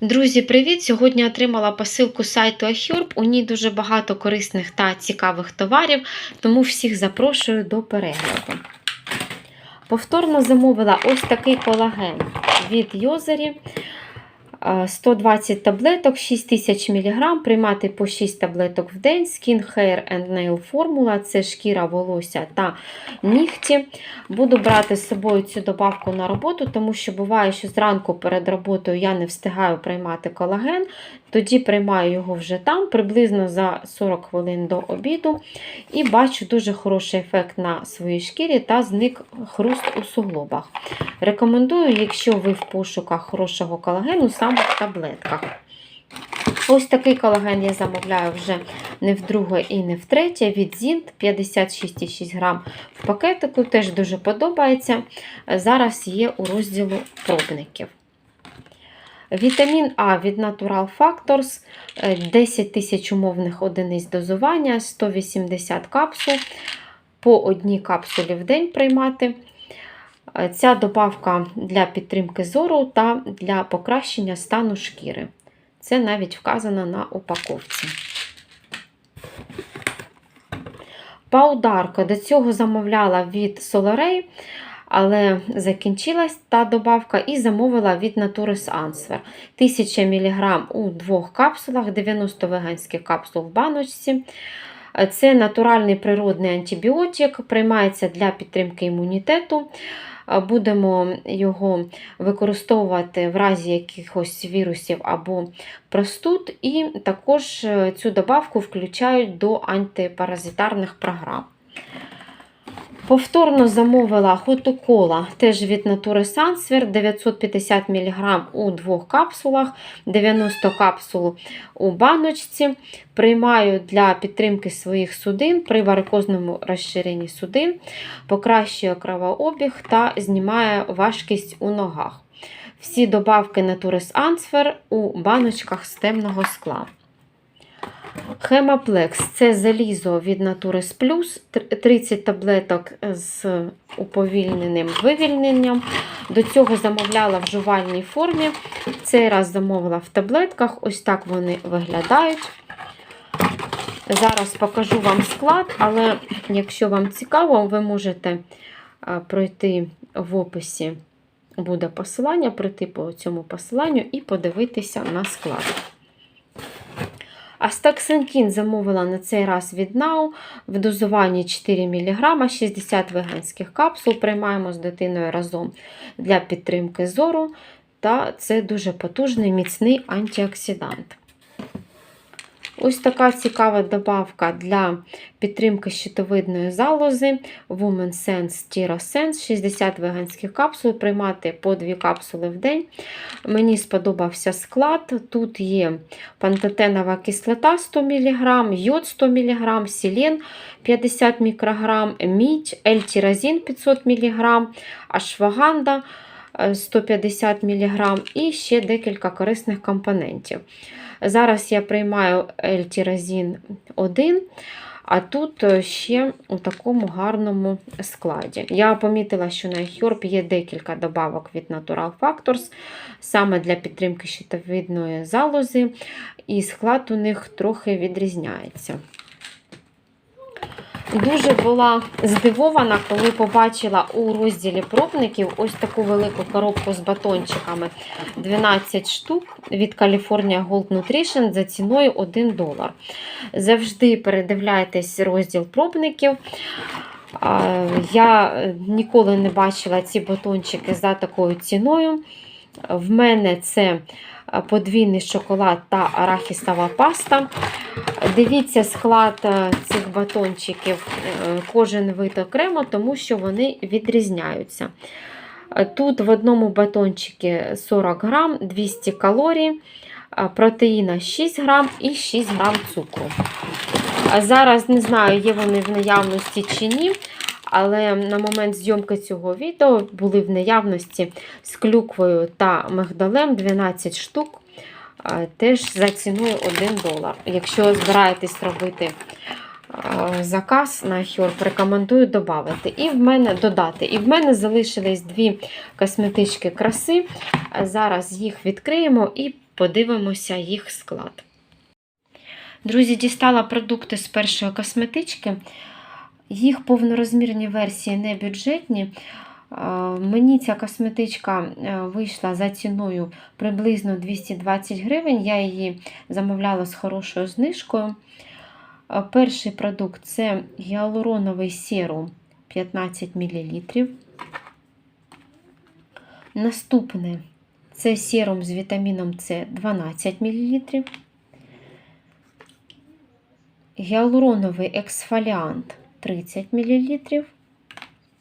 Друзі, привіт! Сьогодні отримала посилку сайту Ахюрб. У ній дуже багато корисних та цікавих товарів, тому всіх запрошую до перегляду. Повторно замовила ось такий колаген від Йозері. Е, 120 таблеток, 6000 мг, приймати по 6 таблеток в день. Skin Hair and Nail формула це шкіра, волосся та нігті. Буду брати з собою цю добавку на роботу, тому що буває, що зранку перед роботою я не встигаю приймати колаген, тоді приймаю його вже там, приблизно за 40 хвилин до обіду. І бачу дуже хороший ефект на своїй шкірі та зник хруст у суглобах. Рекомендую, якщо ви в пошуках хорошого колагену, саме таблетках. Ось такий колаген я замовляю вже не вдруге і не втретє від Zint 56,6 грам в пакетику. Теж дуже подобається. Зараз є у розділу пробників. Вітамін А від Natural Factors 10 тисяч умовних одиниць дозування, 180 капсул. По одній капсулі в день приймати. Ця добавка для підтримки зору та для покращення стану шкіри. Це навіть вказано на упаковці. Паударка до цього замовляла від Solaray, але закінчилась та добавка і замовила від Naturis Answer. 1000 мг у двох капсулах, 90 веганських капсул в баночці. Це натуральний природний антибіотик, приймається для підтримки імунітету. Будемо його використовувати в разі якихось вірусів або простуд, і також цю добавку включають до антипаразитарних програм. Повторно замовила хотокола теж від Натури Сансвер 950 мг у двох капсулах, 90 капсул у баночці. Приймаю для підтримки своїх судин при варикозному розширенні судин, покращує кровообіг та знімає важкість у ногах. Всі добавки Натурис Ансфер у баночках з темного скла. Хемаплекс це залізо від Натурис Плюс, 30 таблеток з уповільненим вивільненням. До цього замовляла в жувальній формі. Цей раз замовила в таблетках. Ось так вони виглядають. Зараз покажу вам склад, але якщо вам цікаво, ви можете пройти в описі, буде посилання, пройти по цьому посиланню і подивитися на склад. Астаксанкін замовила на цей раз від НАУ в дозуванні 4 мг, 60 веганських капсул. Приймаємо з дитиною разом для підтримки зору. Та це дуже потужний міцний антиоксидант. Ось така цікава добавка для підтримки щитовидної залози Woman Sense Tira Sense 60 веганських капсул, приймати по 2 капсули в день. Мені сподобався склад. Тут є пантотенова кислота 100 мг, йод 100 мг, селен 50 мікрограм, мідь, ельтиразин 500 мг, ашваганда 150 мг і ще декілька корисних компонентів. Зараз я приймаю Ельтіразін 1, а тут ще у такому гарному складі. Я помітила, що на Herb є декілька добавок від Natural Factors, саме для підтримки щитовидної залози, і склад у них трохи відрізняється. Дуже була здивована, коли побачила у розділі пробників ось таку велику коробку з батончиками 12 штук від California Gold Nutrition за ціною 1 долар. Завжди передивляйтесь розділ пробників. Я ніколи не бачила ці батончики за такою ціною. В мене це подвійний шоколад та арахісова паста. Дивіться склад цих батончиків, кожен вид окремо, тому що вони відрізняються. Тут в одному батончику 40 грам, 200 калорій, протеїна 6 грам і 6 грам цукру. Зараз не знаю, є вони в наявності чи ні. Але на момент зйомки цього відео були в наявності з клюквою та мигдалем 12 штук, теж за ціною 1 долар. Якщо збираєтесь робити заказ на Herb, рекомендую додати. І в мене додати. І в мене залишились дві косметички краси. Зараз їх відкриємо і подивимося їх склад. Друзі, дістала продукти з першої косметички. Їх повнорозмірні версії не бюджетні. Мені ця косметичка е, вийшла за ціною приблизно 220 гривень. Я її замовляла з хорошою знижкою. Перший продукт це гіалуроновий серум 15 мл. Наступне це серум з вітаміном С 12 мл. Гіалуроновий ексфоліант 30 мл.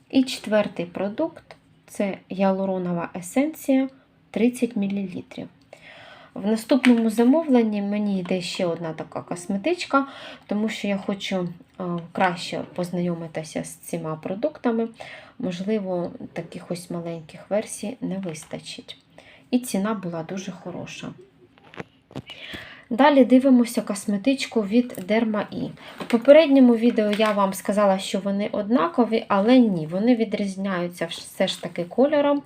І четвертий продукт це гіалуронова есенція 30 мл. В наступному замовленні мені йде ще одна така косметичка, тому що я хочу е, краще познайомитися з цими продуктами. Можливо, таких ось маленьких версій не вистачить. І ціна була дуже хороша. Далі дивимося косметичку від Derma-E. В попередньому відео я вам сказала, що вони однакові, але ні, вони відрізняються все ж таки кольором.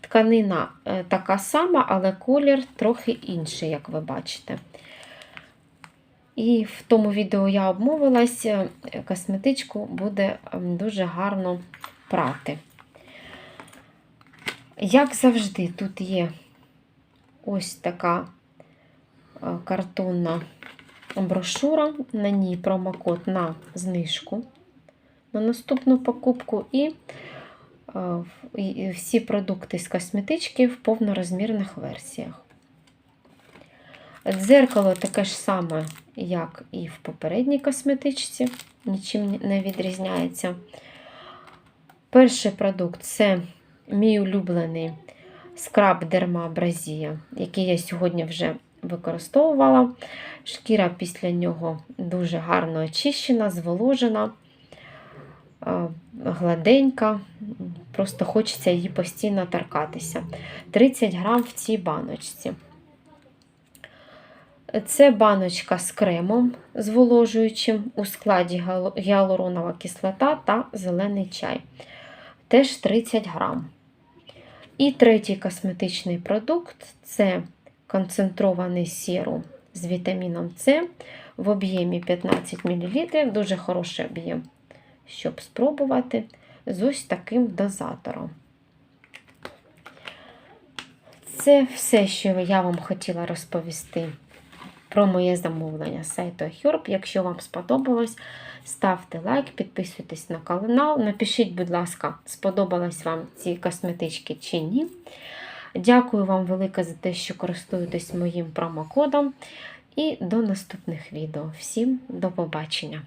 Тканина е, така сама, але колір трохи інший, як ви бачите. І в тому відео я обмовилась, е, косметичку буде ем, дуже гарно прати. Як завжди, тут є ось така картонна брошура, на ній промокод на знижку на наступну покупку і е, і всі продукти з косметички в повнорозмірних версіях. Дзеркало таке ж саме, як і в попередній косметичці, нічим не відрізняється. Перший продукт це мій улюблений скраб Дермабразія, який я сьогодні вже використовувала. Шкіра після нього дуже гарно очищена, зволожена, е, гладенька. Просто хочеться її постійно торкатися. 30 грам в цій баночці. Це баночка з кремом зволожуючим у складі гіалуронова кислота та зелений чай. Теж 30 грам. І третій косметичний продукт це концентрований серум з вітаміном С в об'ємі 15 мл. Дуже хороший об'єм, щоб спробувати з ось таким дозатором. Це все, що я вам хотіла розповісти про моє замовлення з сайту Herb. Якщо вам сподобалось, ставте лайк, підписуйтесь на канал. Напишіть, будь ласка, сподобались вам ці косметички чи ні. Дякую вам велике за те, що користуєтесь моїм промокодом. І до наступних відео. Всім до побачення!